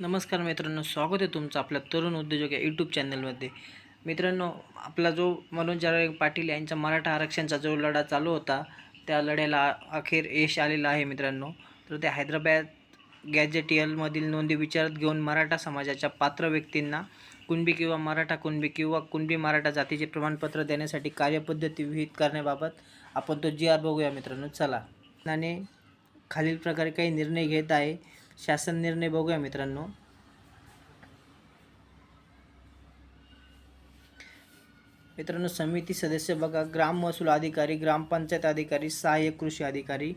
नमस्कार मित्रांनो स्वागत आहे तुमचं आपल्या तरुण उद्योजक या यूट्यूब चॅनलमध्ये मित्रांनो आपला जो मनोज जारवे पाटील यांचा मराठा आरक्षणचा जो लढा चालू होता त्या लढ्याला अखेर यश आलेलं आहे मित्रांनो. तर ते हैदराबाद गॅजेटियलमधील नोंदी विचारात घेऊन मराठा समाजाच्या पात्र व्यक्तींना कुणबी किंवा मराठा कुणबी किंवा कुणबी मराठा जातीचे प्रमाणपत्र देण्यासाठी कार्यपद्धती विहित करण्याबाबत आपण तो जी आर बघूया मित्रांनो. चला. आणि खालील प्रकारे काही निर्णय घेत आहे. शासन निर्णय बघूया मित्रांनो. मित्रांनो समिती सदस्य बघा. ग्राम महसूल अधिकारी ग्रामपंचायत अधिकारी सहाय्यक कृषी अधिकारी.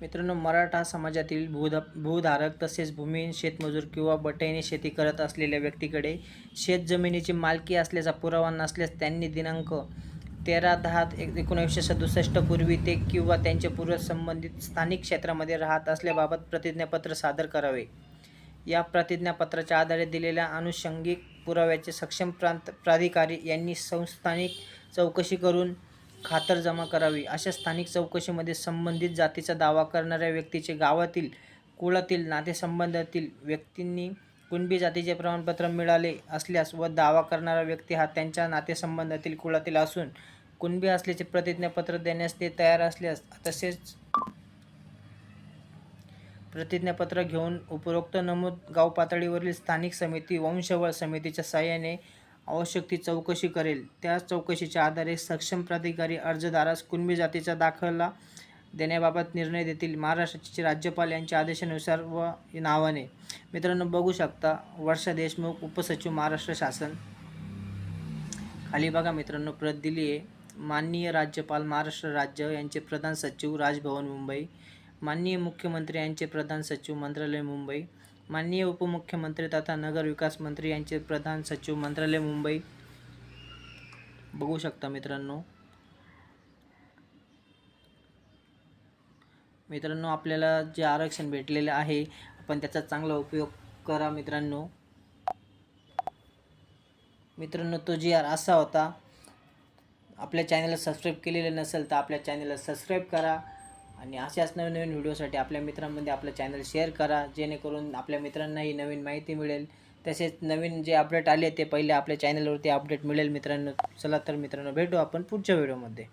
मित्रांनो मराठा समाजातील भूध भूधारक तसेच भूमिहीन शेतमजूर किंवा बटाईने शेती करत असलेल्या व्यक्तीकडे शेत जमिनीची मालकी असल्याचा पुरावा नसल्यास त्यांनी दिनांक तेरा दहा एक एकोणीसशे सदुसष्ट पूर्वी ते किंवा त्यांचे पूर्व संबंधित स्थानिक क्षेत्रामध्ये राहत असल्याबाबत प्रतिज्ञापत्र सादर करावे. या प्रतिज्ञापत्राच्या आधारे दिलेल्या आनुषंगिक पुराव्याचे सक्षम प्रांत प्राधिकारी यांनी संस्थानिक चौकशी करून खातरजमा करावी. अशा स्थानिक चौकशीमध्ये संबंधित जातीचा दावा करणाऱ्या व्यक्तीचे गावातील कुळातील नातेसंबंधातील व्यक्तींनी कुणबी जातीचे प्रमाणपत्र मिळाले असल्यास व दावा करणारा व्यक्ती हा त्यांच्या नातेसंबंधातील कुळातील असून कुणबी असल्याचे प्रतिज्ञापत्र देण्यास ते तयार असल्यास तसेच प्रतिज्ञापत्र घेऊन उपरोक्त नमूद गाव पातळीवरील स्थानिक समिती वंशवळ समितीच्या सहाय्याने आवश्यक ती चौकशी करेल. त्या चौकशीच्या आधारे सक्षम प्राधिकारी अर्जदारास कुणबी जातीचा दाखला देण्याबाबत निर्णय देतील. महाराष्ट्राचे राज्यपाल यांच्या आदेशानुसार व नावाने. मित्रांनो बघू शकता वर्षा देशमुख उपसचिव महाराष्ट्र शासन. खाली बघा मित्रांनो प्रत दिली आहे माननीय राज्यपाल महाराष्ट्र राज्य यांचे प्रधान सचिव राजभवन मुंबई माननीय मुख्यमंत्री यांचे प्रधान सचिव मंत्रालय मुंबई माननीय उपमुख्यमंत्री तथा नगर विकास मंत्री यांचे प्रधान सचिव मंत्रालय मुंबई. बघू शकता मित्रांनो. मित्रांनो आपल्याला जे आरक्षण भेटलेले आहे आपण त्याचा चांगला उपयोग करा मित्रांनो. मित्रांनो तो जी आर असा होता आपल्या चॅनलला सबस्क्राईब केलेलं नसेल तर आपल्या चॅनलला सबस्क्राईब करा. आणि अशाच नवीन नवीन व्हिडिओसाठी आपल्या मित्रांमध्ये आपलं चॅनल शेअर करा. जेणेकरून आपल्या मित्रांनाही नवीन माहिती मिळेल. तसेच नवीन जे अपडेट आले ते पहिले आपल्या चॅनलवरती अपडेट मिळेल मित्रांनो. चला तर मित्रांनो भेटू आपण पुढच्या व्हिडिओमध्ये